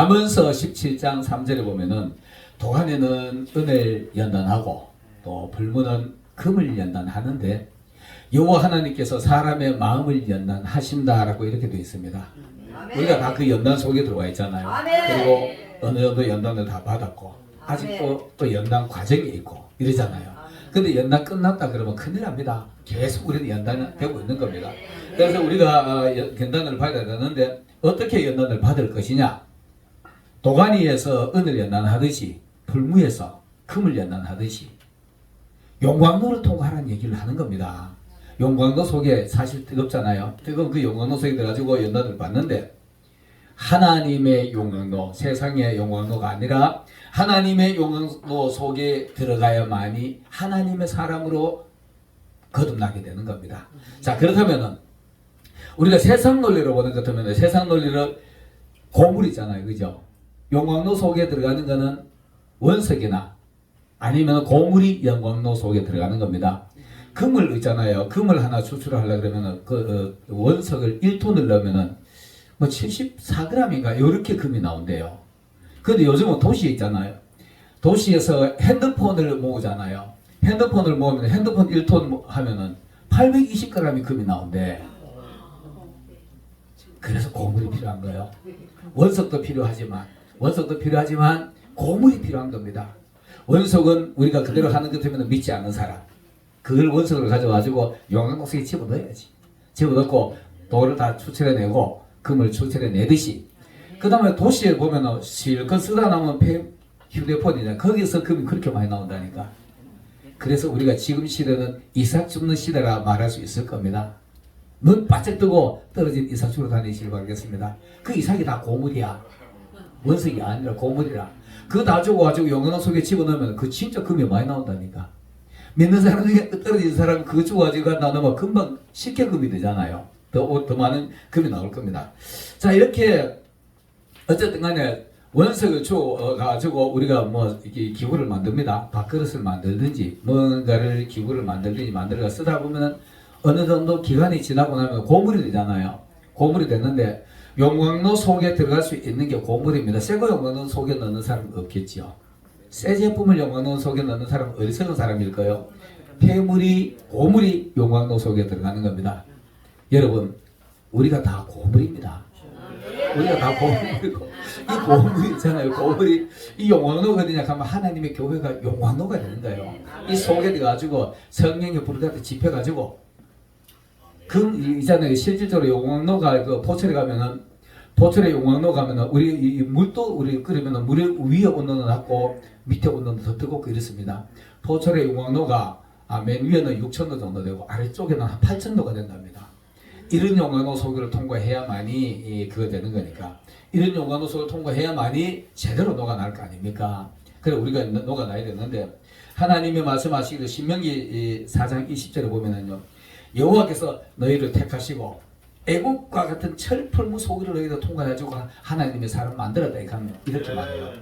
잠언서 17장 3절에 보면은 도간에는 은을 연단하고 또 불문은 금을 연단하는데 여호와 하나님께서 사람의 마음을 연단하신다라고 이렇게 되어 있습니다. 우리가 다 그 연단 속에 들어와 있잖아요. 아멘. 그리고 어느 정도 연단을 다 받았고 아멘. 아직도 또 연단 과정이 있고 이러잖아요. 근데 연단 끝났다 그러면 큰일 납니다. 계속 우리는 연단이 되고 있는 겁니다. 그래서 우리가 어, 연- 연단을 받아야 되는데 어떻게 연단을 받을 것이냐? 도가니에서 은을 연단하듯이 불무에서 금을 연단하듯이 용광로를 통과하라는 얘기를 하는 겁니다. 용광로 속에 사실 뜨겁잖아요. 뜨거운 그 용광로 속에 들어가지고 연단을 받는데 하나님의 용광로, 세상의 용광로가 아니라 하나님의 용광로 속에 들어가야만이 하나님의 사람으로 거듭나게 되는 겁니다. 자, 그렇다면은 우리가 세상 논리로 보는 것 같으면 세상 논리를 고물이잖아요. 그죠? 용광로 속에 들어가는 거는 원석이나 아니면 고물이 용광로 속에 들어가는 겁니다. 금을 있잖아요. 금을 하나 추출하려 그러면은 그 어, 원석을 1톤을 넣으면은 뭐 74g인가 요렇게 금이 나온대요. 근데 요즘은 도시에 있잖아요. 도시에서 핸드폰을 모으잖아요. 핸드폰을 모으면 핸드폰 1톤 하면은 820g이 금이 나온대. 그래서 고물이 필요한 거예요. 원석도 필요하지만 원석도 필요하지만 고물이 필요한 겁니다. 원석은 우리가 그대로 하는 것 때문에 믿지 않는 사람. 그걸 원석을 가져가지고 용광록색에 집어넣어야지. 집어넣고 돌을 다 추출해내고 금을 추출해내듯이 그 다음에 도시에 보면은 실컷 쓰다 남은 폐 휴대폰이냐 거기서 금이 그렇게 많이 나온다니까. 그래서 우리가 지금 시대는 이삭 줍는 시대라 말할 수 있을 겁니다. 눈 바짝 뜨고 떨어진 이삭 주러 다니시길 바라겠습니다. 그 이삭이 다 고물이야. 원석이 아니라 고물이라. 그거 다 주고 가지고 영광 속에 집어넣으면 그 진짜 금이 많이 나온다니까. 믿는 사람 중에 떨어진 사람 그거 주고 가지고 나누면 금방 쉽게 금이 되잖아요. 더, 더 많은 금이 나올 겁니다. 자, 이렇게 어쨌든 간에 원석을 줘 가지고 우리가 뭐 이렇게 기구를 만듭니다. 밥그릇을 만들든지 뭔가를 기구를 만들든지 만들어가 쓰다 보면은 어느 정도 기간이 지나고 나면 고물이 되잖아요. 고물이 됐는데 용광로 속에 들어갈 수 있는 게 고물입니다. 새거 용광로 속에 넣는 사람 없겠지요. 새 제품을 용광로 속에 넣는 사람은 어리석은 사람일까요? 폐물이 고물이 용광로 속에 들어가는 겁니다. 여러분 우리가 다 고물입니다. 우리가 다 고물이고 이 고물이 있잖아요. 고물이 이 용광로가 어디냐 하면 하나님의 교회가 용광로가 되는 거예요. 이 속에 들어가지고 성령의 갖다 집혀가지고 그 있잖아요. 실질적으로 용광로가 그 포철에 가면은 포철에 용광로 가면은 우리 이 물도 우리 끓이면은 물이 위에 온도는 낮고 밑에 온도는 더 뜨겁고 이렇습니다. 포철의 용광로가 아, 맨 위에는 6천도 정도 되고 아래쪽에는 한 8천도가 된답니다. 이런 용광로 속을 통과해야만이 이 그거 되는 거니까 이런 용광로 속을 통과해야만이 제대로 녹아날 거 아닙니까? 그래 우리가 녹- 녹아나야 되는데 하나님이 말씀하시기를 신명기 4장 20절에 보면은요 여호와께서 너희를 택하시고 애국과 같은 철풀무 속을 너희도 통과해가지고 하나님의 사람 만들었다 이렇게 하면 이렇게 말해요.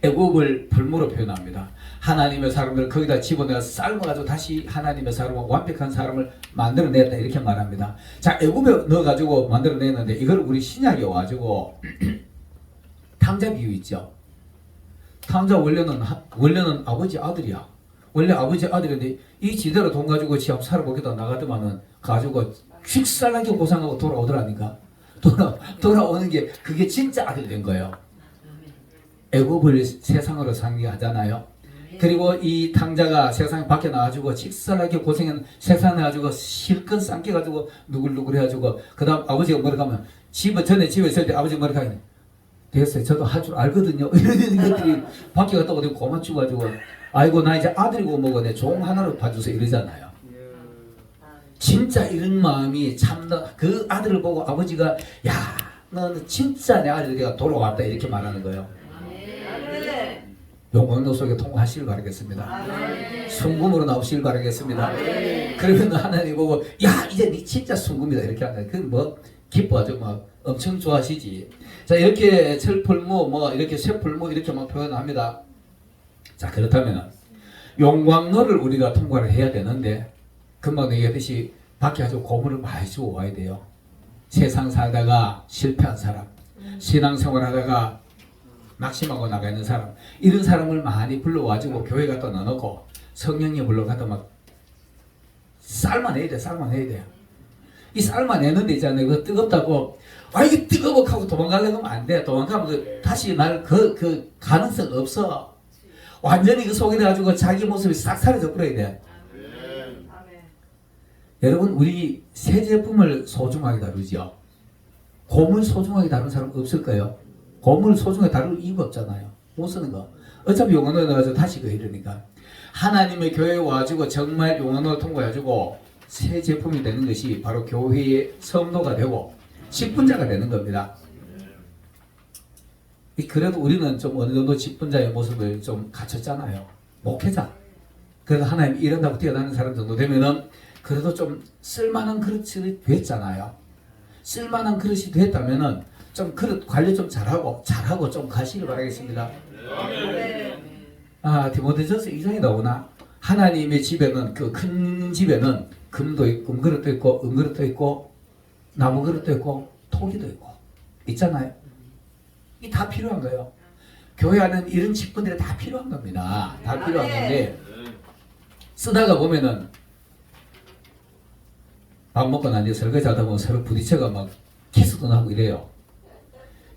애국을 불무로 표현합니다. 하나님의 사람을 거기다 집어넣어 삶아가지고 다시 하나님의 사람을 완벽한 사람을 만들어냈다 이렇게 말합니다. 자 애국에 넣어가지고 만들어냈는데 이걸 우리 신약에 와가지고 탕자 비유 있죠. 탕자 원래는 하- 원래는 아버지 아들이야. 원래 아버지 아들인데 이 지대로 돈 가지고 지금 살아보겠다 나가더만은 가지고 휙살나게 고생하고 돌아오더라니까. 돌아 돌아오는 게 그게 진짜 아들이 된 거예요. 애굽을 세상으로 상기하잖아요. 그리고 이 탕자가 세상 밖에 나가지고 직설하게 고생한 세상에 가지고 실컷 삼켜 가지고 누굴누굴 해가지고 그다음 아버지가 뭐라 하면 집에 전에 집에 있을 때 아버지 뭐라 하면 됐어요. 저도 할 줄 알거든요. 이런 것들이 밖에 갔다 오더니 고만 주가지고 아이고 나 이제 아들이고 뭐고 내 종 하나로 봐주세요 이러잖아요. 진짜 이런 마음이 참다 그 아들을 보고 아버지가 야 너는 진짜 내 아들 내가 돌아왔다 이렇게 말하는 거예요. 용광로 속에 통과하시길 바라겠습니다. 순금으로 나오시길 바라겠습니다. 그러면 하나님 보고 야 이제 네 진짜 순금이다 이렇게 한다. 그뭐 기뻐하죠 막 엄청 좋아하시지. 자 이렇게 철풀무 뭐 이렇게 쇠풀무 이렇게 막 표현합니다. 자 그렇다면 용광로를 우리가 통과를 해야 되는데 금방 얘기했듯이 밖에 아주 고물을 많이 주고 와야 돼요. 세상 살다가 실패한 사람, 신앙생활 하다가 낙심하고 나가 있는 사람 이런 사람을 많이 불러와주고 교회 갖다 넣어놓고 성령이 불러가다 막 쌀만 해야 돼 쌀만 해야 돼 이 쌀만 내는데 있잖아요? 그 뜨겁다고 아 이게 뜨거워 하고 도망가려고 하면 안 돼. 도망가면 그 다시 날 그 그 가능성 없어 완전히 그 속에 가지고 자기 모습이 싹 사라져 버려야 돼 여러분 우리 새 제품을 소중하게 다루죠. 고물 소중하게 다루는 사람 없을까요? 고물 소중하게 다룰 이유가 없잖아요. 못 쓰는 거. 어차피 용언을 넣어서 다시 그 이러니까 하나님의 교회에 와가지고 정말 용언을 통과해가지고 새 제품이 되는 것이 바로 교회의 성도가 되고 직분자가 되는 겁니다. 이 그래도 우리는 좀 어느 정도 직분자의 모습을 좀 갖췄잖아요. 목회자. 그래도 하나님 이런다고 뛰어다니는 사람 정도 되면은 그래도 좀 쓸만한 그릇이 됐잖아요. 쓸만한 그릇이 됐다면은 좀 그릇 관리 좀 잘하고 잘하고 좀 가시길 바라겠습니다. 아 디모데전서 2장에 나오나 하나님의 집에는 그 큰 집에는 금도 있고 금그릇도 있고 은그릇도 있고 나무 그릇도 있고 토기도 있고 있잖아요. 이 다 필요한 거예요. 교회 안에는 이런 직분들이 다 필요한 겁니다. 다 필요한 건데 쓰다가 보면은 밥 먹고 난 뒤에 설거지 하다 보면 서로 부딪혀가 막 키스도 나고 이래요.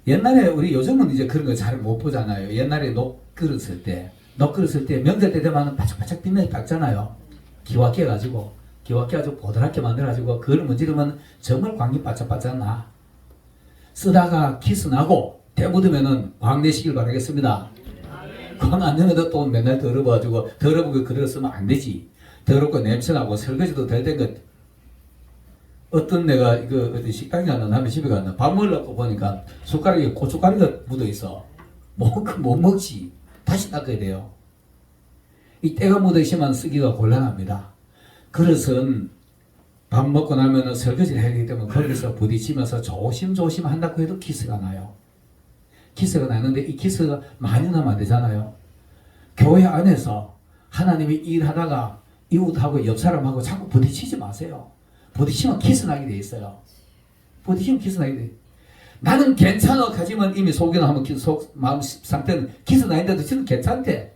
옛날에 우리 요즘은 이제 그런 거 잘 못 보잖아요. 옛날에 녹 끓였을 때, 녹 끓였을 때 명절 때 되면 바짝바짝 빛나게 밝잖아요. 기와끼 해가지고, 기와끼 아주 보드랗게 만들어가지고, 그걸 문지르면 정말 광이 바짝바짝 나. 쓰다가 키스 나고, 때 묻으면은 광 내시길 바라겠습니다. 광안 내면 또 맨날 더러워가지고, 더러운 거 그대로 쓰면 안 되지. 더럽고 냄새나고 설거지도 덜된 것. 어떤 내가 이거 어디 식당에 갔나 남의 집에 갔나 밥 먹으려고 보니까 숟가락에 고춧가루가 묻어 있어. 뭐, 그못 먹지. 다시 닦아야 돼요. 이 때가 묻어 있으면 쓰기가 곤란합니다. 그릇은 밥 먹고 나면은 설거지를 해야 되기 때문에 거기서 부딪히면서 조심조심 한다고 해도 키스가 나요. 키스가 나는데 이 키스가 많이 나면 안 되잖아요. 교회 안에서 하나님이 일하다가 이웃하고 옆 사람하고 자꾸 부딪히지 마세요. 부딪히면 키스 나게 돼 있어요. 부딪히면 키스 나게 돼. 나는 괜찮아 하지만 이미 속에는 한번 키- 속 마음 상태는 키스 나인데도 지금 괜찮대.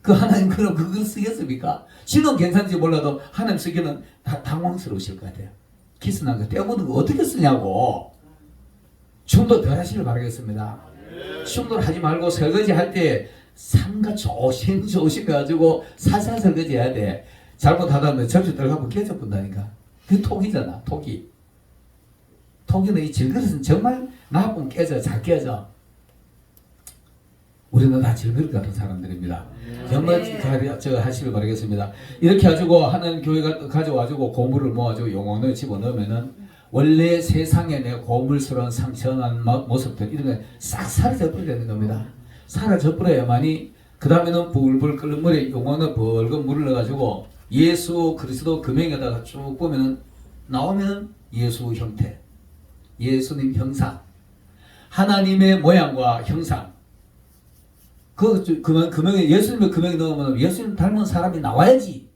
그 하나님 그럼 그걸 쓰겠습니까? 지는 괜찮지 몰라도 하나님 쓰기는 다 당황스러우실 것 같아요. 키스 난 거 떼어보는 거 어떻게 쓰냐고. 충돌 덜 하시길 바라겠습니다. 충돌 하지 말고 설거지 할 때 상가 조심 조심 해가지고 살살 설거지 해야 돼. 잘못하다면 접시 들어가면 깨져 본다니까. 그 톡이잖아, 톡이. 톡이는 이 질그릇은 정말 나쁘면 깨져, 잘 깨져. 우리는 다 질그릇 같은 사람들입니다. 정말 잘저 하시길 바라겠습니다. 이렇게 가지고 하나님 교회가 가져와주고 고물을 모아주고 영혼을 집어넣으면은 원래 세상에 내 고물스러운 상처난 모- 모습들 이런 게 싹 사라져 버리게 되는 겁니다. 사라져 버려야만이 그 다음에는 불불 끓는 물에 영혼을 벌금 물을 넣어가지고 예수 그리스도 금행에다가 쭉 보면은 나오면 예수 형태, 예수님 형상, 하나님의 모양과 형상. 그 금행 금행에 예수님의 금행에 넣으면 예수님 닮은 사람이 나와야지.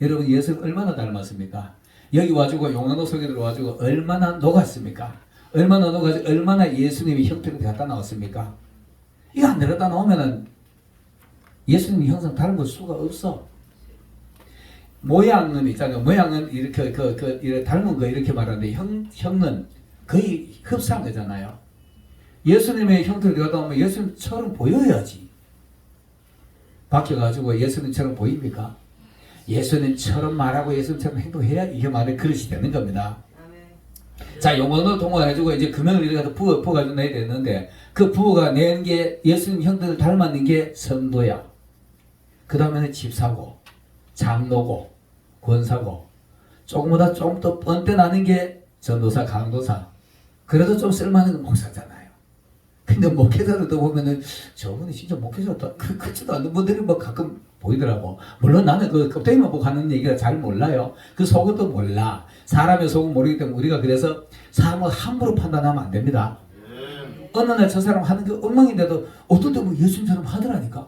여러분 예수님 얼마나 닮았습니까? 여기 와주고 용안호 속에 들어와주고 얼마나 녹았습니까? 얼마나 녹아서 얼마나 예수님의 형태로 갖다 나왔습니까? 이거 안 들었다 나오면은 예수님 형상 닮을 수가 없어. 모양은 있잖아요. 모양은 이렇게 그, 그 이렇게 닮은 거 이렇게 말하는데 형 형은 거의 흡사한 거잖아요. 예수님의 형태를 갖다 오면 예수님처럼 보여야지. 바뀌어가지고 예수님처럼 보입니까? 예수님처럼 말하고 예수님처럼 행동해야 이게 말의 그릇이 되는 겁니다. 자, 용어는 동원해주고 이제 금형을 이렇게 부어, 부어가지고 내야 되는데 그 부어가 낸게 예수님 형태를 닮았는 게 성도야. 그 다음에는 집사고, 장로고, 권사고, 조금보다 좀더 뻔때 나는 게 전도사, 강도사. 그래도 좀 쓸만한 건 목사잖아요. 근데 목회자들도 보면은 저분이 진짜 목회자다. 그, 그렇지도 않은 분들이 뭐 가끔 보이더라고. 물론 나는 그 껍데기만 보고 하는 얘기라 잘 몰라요. 그 속은 몰라. 사람의 속은 모르기 때문에 우리가 그래서 사람을 함부로 판단하면 안 됩니다. 어느 날 저 사람 하는 게 엉망인데도 어떤 때뭐 예수님처럼 하더라니까.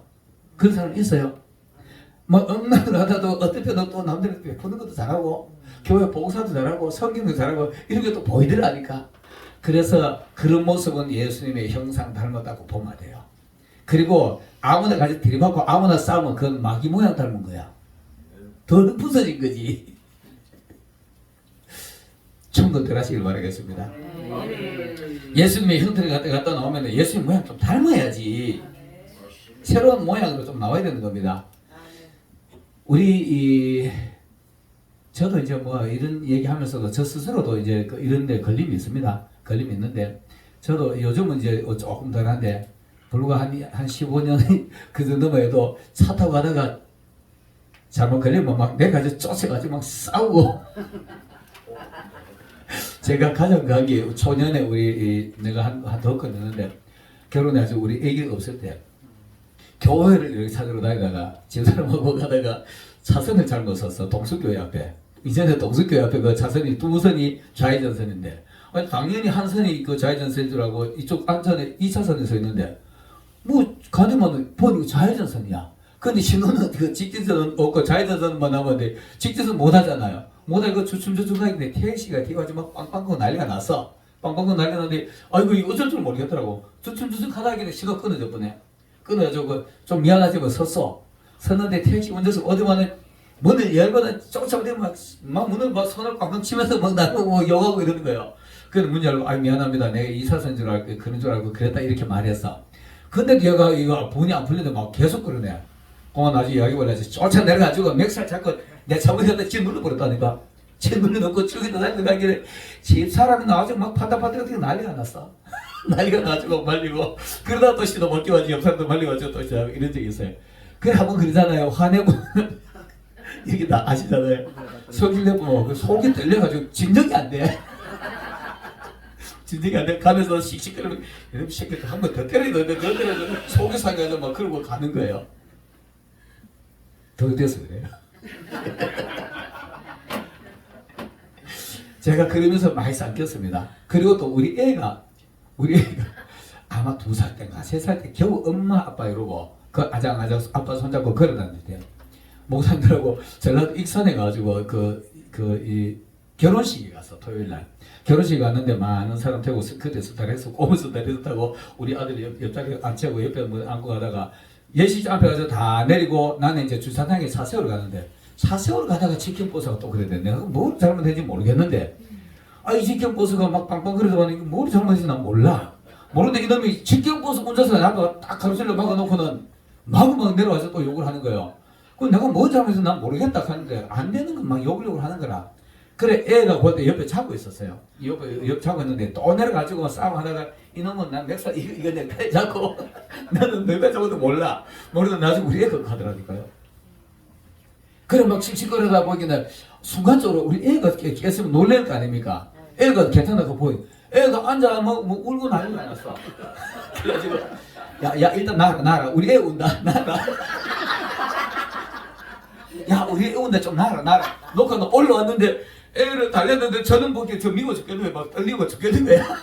그런 사람 있어요. 뭐 엉망을 하다도 때는 또 남들한테 베푸는 것도 잘하고 교회 봉사도 잘하고 성경도 잘하고 이런 게 또 보이더라니까. 그래서 그런 모습은 예수님의 형상 닮았다고 보면 돼요. 그리고 아무나 가지 들이받고 아무나 싸우면 그건 마귀 모양 닮은 거야. 더 부서진 거지. 충분 들하시길 바라겠습니다. 예수님의 형태를 갖다, 갖다 나오면 예수님 모양 좀 닮아야지. 새로운 모양으로 좀 나와야 되는 겁니다. 우리 이 저도 이제 뭐 이런 얘기하면서도 저 스스로도 이제 그 이런 데 걸림이 있습니다. 걸림이 있는데 저도 요즘은 이제 조금 덜한데 불과 한, 한 15년 그 정도만 해도 차 타고 가다가 잘못 걸리면 막 내가 저 쫓아가지고 막 싸우고. 제가 가장 간게 초년에 우리 이 내가 한한더 끊었는데 결혼해서 우리 애기가 없을 때 교회를 이렇게 찾으러 다니다가 집사람하고 가다가 차선을 잘못 섰어. 동수교회 앞에. 이전에 동수교회 앞에 그 차선이 두 선이 좌회전선인데. 당연히 한 선이 그 좌회전선인 줄 알고 이쪽 안전에 2차선에 서 있는데 뭐 가더만 보니 좌회전선이야 근데 신호는 그 직진선은 없고 좌회전선만 나오는데 직진선 못 하잖아요 못하고 주춤주춤 하는데 택시가 뒤가지고 막 빵빵거 난리가 났어 빵빵거 난리가 났는데 아이고 이거 어쩔 줄 모르겠더라고 주춤주춤 하다 하길래 시가 끊어져 버네 끊어가지고 좀 미안하지만 섰어. 섰는데 택시 운전수 어디만은 문을 열거나 쫓아오더니 막, 막 문을 막 손을 꽝꽝 치면서 막 나보고 뭐 욕하고 이러는 거예요. 그래서 문 열고 아 미안합니다. 내가 이사선 줄 알고 그런 줄 알고 그랬다 이렇게 말했어. 근데 얘가 이거 본이 안 풀리는데 막 계속 그러네. 공원 나중에 이야기 올라서 쫓아 내려가지고 맥살 잡고 내 차문에다 지 눌러 버렸다니까. 지 눌러 놓고 쭉이도 달려가길래 집 사람이 나와서 막 파다파다 어떻게 난리가 났어. 난리가 나가지고 말리고 그러다 또 시도 못 끼워지 옆 사람도 말리고 또 시작 이런 적이 있어요. 그래 한번 그러잖아요. 화내고 이게 다 아시잖아요. 속이 내고 속이 떨려가지고 진정이 안 돼. 안 돼. 가면서 씩씩거리면 이런 새끼 한번 더더 때려서 속이 상해서 막 그러고 가는 거예요. 더 돼서 그래요. 제가 그러면서 많이 쌍겼습니다. 그리고 또 우리 애가 우리 애가 아마 두 살 때인가 세 살 때 겨우 엄마 아빠 이러고 그 아장아장 아빠 손잡고 걸어다닐 때 목사님들하고 전라도 익산에 가지고 그 그 이 결혼식에 갔어 토요일 날 결혼식 갔는데 많은 사람 태고 그때 스타일에서 꼬문 스타일에서 타고 우리 아들이 옆, 옆자리 앉히고 옆에 뭐 앉고 가다가 예식 앞에 가서 다 내리고 나는 이제 주차장에 사세우러 가는데 사세우러 가다가 치킨 버스가 또 그래 내가 뭘 잘못했는지 모르겠는데 아, 이 직경버스가 막 빵빵거리다 보니 뭘 잘못했는지 난 몰라. 모르는데 이놈이 직경버스 운전사 나가 딱 가로질러 막아놓고는 마구막 내려와서 또 욕을 하는 거예요. 그 내가 뭐 잘못해서 난 모르겠다 하는데 안 되는 건막 욕을 욕을 하는 거라. 그래 애가 그때 옆에 자고 있었어요. 옆에 옆 자고 있는데 또 내려가지고 막 싸움 하다가 이놈은 난 맥살 이거 이거 내팔 잡고 나는 내가 잡아도 몰라. 모르다 나중에 우리 애가 하더라니까요. 그래 막 씩씩거리다 보기는 순간적으로 우리 애가 깨- 깼으면 놀랄 거 아닙니까? 애가 괜찮다고 보이. 애가 앉아 뭐, 뭐 울고 난리가 났어. 그래가지고 야야 일단 나라 나라 우리 애 운다 나라. 야 우리 애 운다 좀 나라 나라. 너 올라왔는데 애를 달렸는데 저는 보기에 저 미워 죽겠는데 막 떨리고 죽겠는 거야.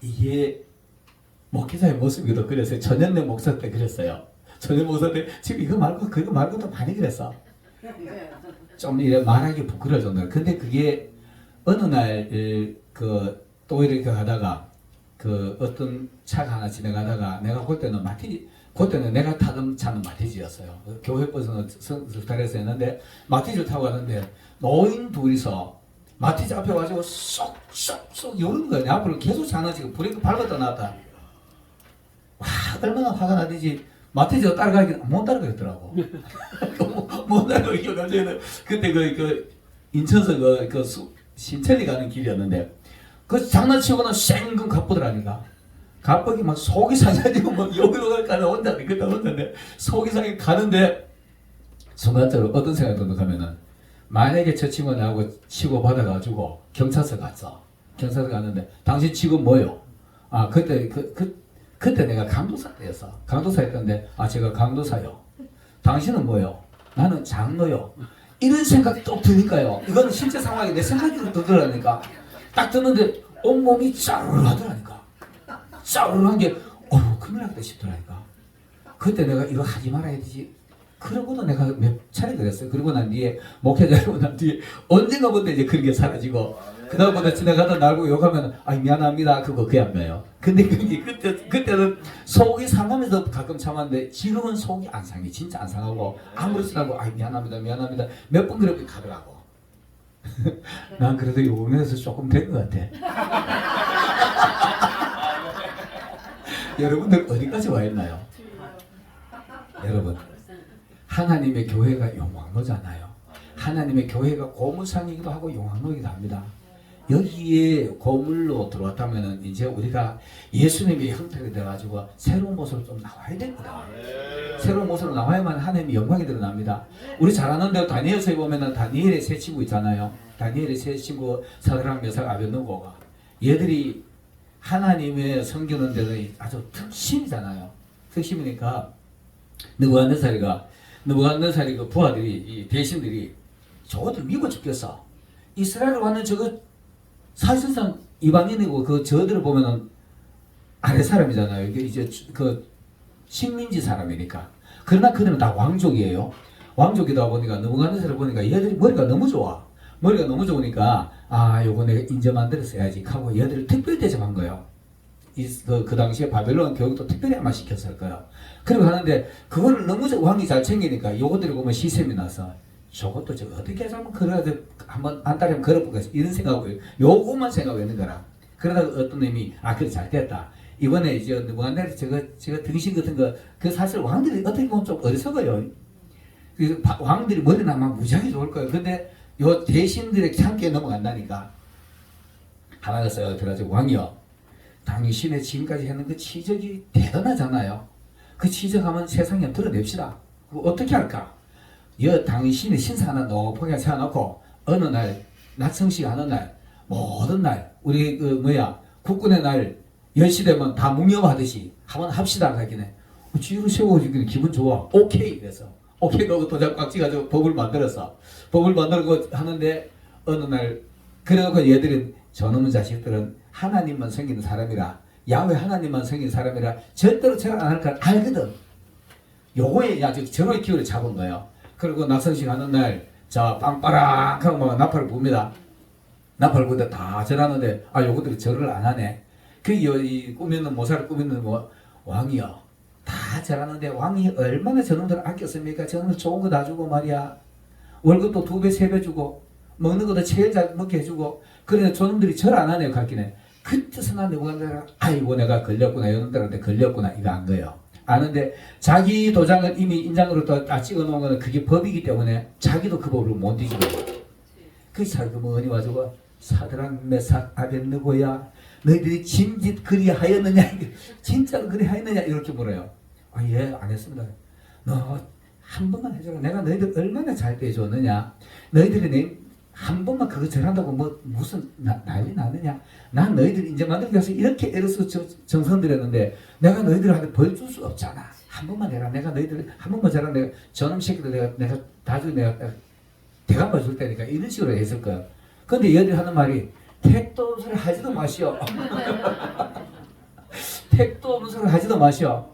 이게 목회자의 모습이기도 그랬어요. 전현래 목사 때 그랬어요. 전현 목사 때 지금 이거 말고 그거 말고도 많이 그랬어. 좀 이래 말하기 정도로. 근데 그게 어느 날 그 또 이렇게 가다가 그 어떤 차가 하나 지나가다가 내가 그때는 마티지 그때는 내가 타던 차는 마티즈였어요. 그 교회 버스는 스타일에서 했는데 마티즈를 타고 가는데 노인 둘이서 마티즈 앞에 와가지고 쏙쏙쏙 이러는 거야. 내 앞으로 계속 장난치고 브레이크 밟았다 놨다. 와 얼마나 화가 나든지 마티즈가 따라가기 못 따라가겠더라고. 못 따라가기 갑자기 그때 그, 그 인천서 그, 그 수, 신천리 가는 길이었는데 그 장난치고는 쌩금 가쁘더라니까. 갑자기 막 속이 상해지고 막 여기로 갈까는 혼자 그때 혼자인데 속이 상해 가는데 순간적으로 어떤 생각이 하면은 만약에 저 친구가 나하고 치고 받아가지고 경찰서 갔어. 경찰서 갔는데 당신 지금 뭐요? 아 그때 그, 그 그때 내가 강도사 때였어. 강도사 했던데 아 제가 강도사요. 당신은 뭐요? 나는 장로요. 이런 생각이 또 드니까요. 이거는 실제 상황이 내 생각이 들더라니까. 딱 듣는데 온몸이 짜르르 하더라 짜르르한 게 어우 큰일 났다 싶더라니까. 그때 내가 이거 하지 말아야 되지. 그러고도 내가 몇 차례 그랬어요. 그러고 난 뒤에 목회자고 난 뒤에 언젠가부터 이제 그런 게 사라지고 그다음부터 지나가다 날고 욕하면 아 미안합니다 그거 그게 안 나요. 근데 그게 그때 그때는 속이 상하면서 가끔 참았는데 지금은 속이 안 상해 진짜 안 상하고 아무렇지도 않고 아 미안합니다 미안합니다 몇 번 그렇게 가더라고. 난 그래도 요번에서 조금 된 것 같아. 여러분들 어디까지 와 있나요? 여러분 하나님의 교회가 용왕로잖아요. 하나님의 교회가 고무상이기도 하고 용왕로이기도 합니다. 여기에 고물로 들어왔다면은 이제 우리가 예수님의 형태가 돼가지고 새로운 모습으로 좀 나와야 됩니다. 새로운 모습으로 나와야만 하나님의 영광이 드러납니다. 우리 잘 아는 대로 다니엘서에 보면은 다니엘의 세 친구 있잖아요. 다니엘의 세 친구 사드랑 메삭 아벤노고가 얘들이 하나님의 섬기는 데는 아주 특심이잖아요. 특심이니까 느부갓네살이가 느부갓네살이 그 부하들이 이 대신들이 저것들 미워 죽겠어. 이스라엘 와는 저거 사실상 이방인이고 그 저들을 보면은 아래 사람이잖아요. 이게 이제 그 식민지 사람이니까. 그러나 그들은 다 왕족이에요. 왕족이다 보니까 느부갓네살을 보니까 얘들이 머리가 너무 좋아. 머리가 너무 좋으니까 아 요거 내가 인제 만들었어야지 하고 얘들을 특별히 대접한 거예요. 이, 그, 그 당시에 바벨론 교육도 특별히 아마 시켰을 거예요. 그리고 하는데 그거를 너무 저- 왕이 잘 챙기니까 요것들이 보면 시샘이 나서 저것도 저 어떻게 해서 한번 걸어야 돼 한번 한 달에 걸어보겠어 이런 생각하고 요것만 생각하고 있는 거라. 그러다가 어떤 놈이 아 그래 잘 됐다. 이번에 이제 누구한테 저거 저거 등신 같은 거 그 사실 왕들이 어떻게 보면 좀 어리석어요. 그래서 바- 왕들이 머리는 아마 무지하게 좋을 거예요. 근데 요 대신들의 참기에 넘어간다니까. 하나가 써요. 그래가지고 왕이요. 당신의 지금까지 했는 그 치적이 대단하잖아요. 그 치적하면 세상에 드러냅시다. 어떻게 할까? 여 당신의 신사 하나 높게 세워놓고 어느 날 낙성식 하는 날 모든 날 우리 그 뭐야 국군의 날 10시 되면 다 묵념하듯이 한번 합시다 하기네. 지휘를 세워주기는 기분 좋아. 오케이 그래서 오케이 그러고 도장 꽉 찍어가지고 법을 만들었어. 법을 만들고 하는데 어느 날 그래갖고 얘들은 저놈의 자식들은 하나님만 섬기는 사람이라 야외 하나님만 섬기는 사람이라 절대로 저를 안할 걸 알거든. 요거에 아주 절호의 기회를 잡은 거예요. 그리고 낙선식 하는 날, 자, 빵빠락 하고 막 나팔을 붑니다. 나팔 부는데 다 절하는데, 아, 요것들이 절을 안 하네. 그, 여, 이, 꾸미는, 모사를 꾸미는 뭐, 왕이요. 다 절하는데, 왕이 얼마나 저놈들을 아꼈습니까? 저놈들 좋은 거 다 주고 말이야. 월급도 두 배, 세 배 주고, 먹는 것도 제일 잘 먹게 해주고, 그래, 저놈들이 절 안 하네요, 갔기는. 그때서 난 누가 내가, 아이고, 내가 걸렸구나, 이놈들한테 걸렸구나, 이거 안 거예요. 아는데 자기 도장을 이미 인장으로 또다 찍어 놓은 거는 그게 법이기 때문에 자기도 그 법을 못 뒤지고 그 살그머니 와주고? 사드랑 메삭 아벤느고야. 너희들이 진짓 그리하였느냐? 진짜로 그리하였느냐? 이렇게 물어요 아예 안 했습니다. 너 한 번만 해줘라. 내가 너희들 얼마나 잘 대해줬느냐. 너희들이 내 한 번만 그거 절한다고 뭐 무슨 나, 난리 나느냐. 난 너희들 이제 만들기 위해서 이렇게 애로서 저- 정성 들였는데 내가 너희들한테 벌줄 수 없잖아. 한 번만 해라. 내가 너희들 한 번만 잘라 내가 저놈 새끼들 내가 내가 나중에 내가 대감을 줄 테니까 이런 식으로 했을 거야. 근데 얘들이 하는 말이 택도 없는 소리 하지도 마시오. 택도 없는 소리 하지도 마시오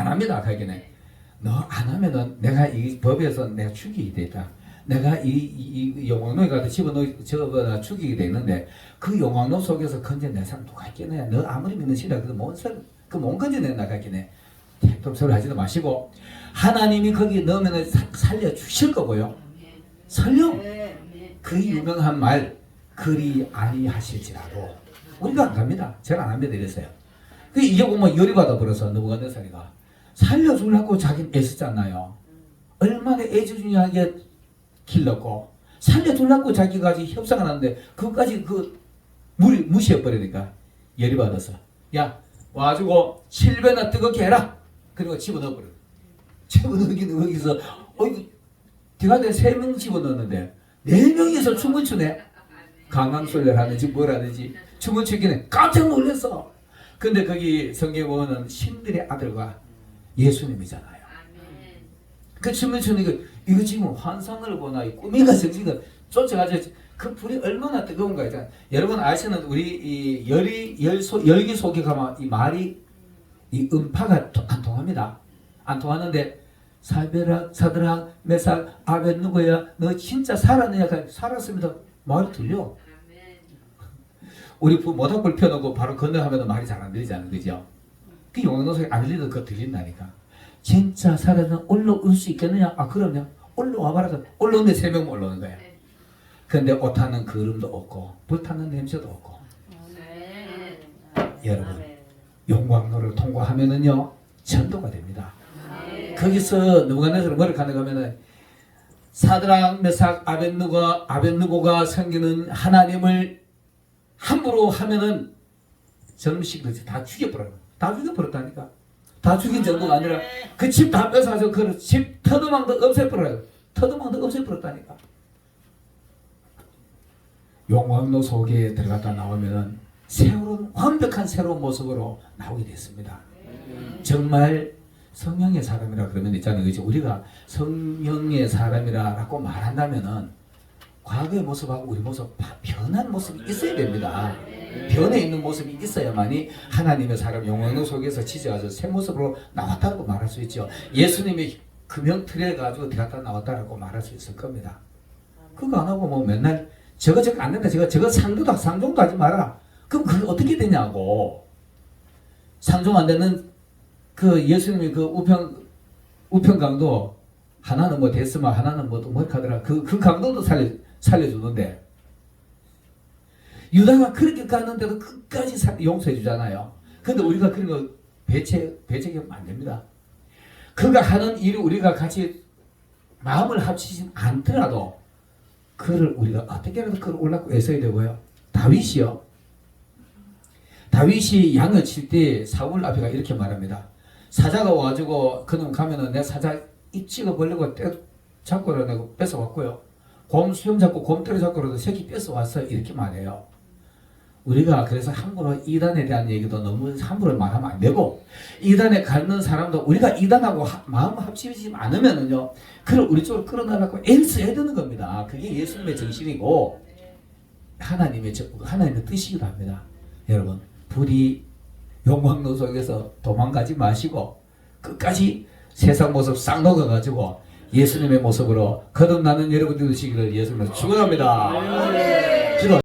안 합니다 가기네 너안 하면은 내가 이 법에서 내가 죽이게 됐다. 내가 이, 이, 이 용왕로에 가서 집어넣어 저거다 죽이게 되는데 그 용왕로 속에서 건져낸 사람 누가 있겠냐? 너 아무리 믿는 신라 그못 그못 건져낸다 가기네. 택도 소리 하지도 마시고 하나님이 거기 넣으면 살려 주실 거고요. 설령 그 유명한 말 그리 아니하실지라도 우리가 안 갑니다. 제가 안 합니다 이랬어요. 그 이제 보면 열이 받아 버려서 느부갓네살이가 살려주려고 자기는 애썼잖아요. 얼마나 애지중하게 길렀고 살려주려고 자기가 협상을 하는데 그것까지 그 무리 무시해 버리니까 열이 받아서 야 와가지고 7배나 뜨겁게 해라. 그리고 집어넣어 버려. 집어넣기는 거기서 어이 뒤가대 세명 집어넣었는데 네 명이서 춤을 추네. 강강술래를 하는지 뭘 하는지 춤을 추기는 깜짝 놀랐어. 근데 거기 성경에 보면 신들의 아들과 예수님이잖아요. 그 춤을 추는 거 이거 지금 환상을 보나 이 꿈인가 정신가 쫓아가죠. 그 불이 얼마나 뜨거운가 있잖아. 여러분 아시는 우리 이 열이 열소 열기 속에 가면 이 말이 이 음파가 또안 통합니다. 안 통하는데 사베라 사드라 메삭 아벤 누구야? 너 진짜 살았느냐? 살았습니다. 말이 들려. 우리 부 모닥불 펴놓고 바로 건너하면 말이 잘 안 들리잖아요, 그죠? 그 용광로소리 안 들리도 그거 들린다니까. 진짜 살아서 올라올 수 있겠느냐? 아 그럼요. 올라와봐라. 올라오는데 세 명 올라오는 거야. 근데 옷 타는 그름도 없고 불 타는 냄새도 없고 여러분 용광로를 통과하면은요 천도가 됩니다. 거기서 누가네서 뭐를 가능하면은 사드랑 메삭 아벤누가 아벤누고가 섬기는 하나님을 함부로 하면은 젊은이들 다 죽여버려요. 다 죽여버렸다니까. 다 죽인 정도가 아니라 그 집 다 뺏어가지고 그집 터도망도 없애버려요. 터도망도 없애버렸다니까. 용광로 속에 들어갔다 나오면은 새로운 완벽한 새로운 모습으로 나오게 됐습니다. 정말 성령의 사람이라 그러면 있잖아요. 그죠? 우리가 성령의 사람이라고 말한다면은 과거의 모습하고 우리 모습 다 변한 모습이 있어야 됩니다. 변해 있는 모습이 있어야만이 하나님의 사람 영광 속에서 지져가서 새 모습으로 나왔다고 말할 수 있죠. 예수님이 금형 틀에 가지고 들어갔다 나왔다라고 말할 수 있을 겁니다. 그거 안 하고 뭐 맨날 저거 저거 안 된다. 저거 저거 상도도 상종도 하지 마라. 그럼 그게 어떻게 되냐고. 상종 안 되는 그 예수님이 그 우편 우편 강도 하나는 뭐 데스마 하나는 뭐뭐 하더라. 그 그 강도도 살려 살려주는데 유다가 그렇게 가는데도 끝까지 사- 용서해 주잖아요. 근데 우리가 그런 거 배체 배제하면 안 됩니다. 그가 하는 일을 우리가 같이 마음을 합치진 않더라도 그를 우리가 어떻게라도 그를 올라고 애써야 되고요. 다윗이요. 다윗이 양을 칠 때 사울 앞에가 이렇게 말합니다. 사자가 와가지고 그놈 가면은 내 사자 입 찍어 벌리고 떼 잡고를 내고 뺏어 왔고요. 곰 수염 잡고 곰 때려 잡고라도 새끼 뺏어 왔어요. 이렇게 말해요. 우리가 그래서 함부로 이단에 대한 얘기도 너무 함부로 말하면 안 되고 이단에 가는 사람도 우리가 이단하고 하- 마음 합치지 않으면은요 그를 우리 쪽으로 끌어내려고 애써야 되는 겁니다. 그게 예수님의 정신이고 하나님의 정- 하나님의 뜻이기도 합니다. 여러분 불이 용광로 속에서 도망가지 마시고 끝까지 세상 모습 싹 녹아가지고 예수님의 모습으로 거듭나는 여러분들 되시기를 예수님으로 축원합니다. 기도.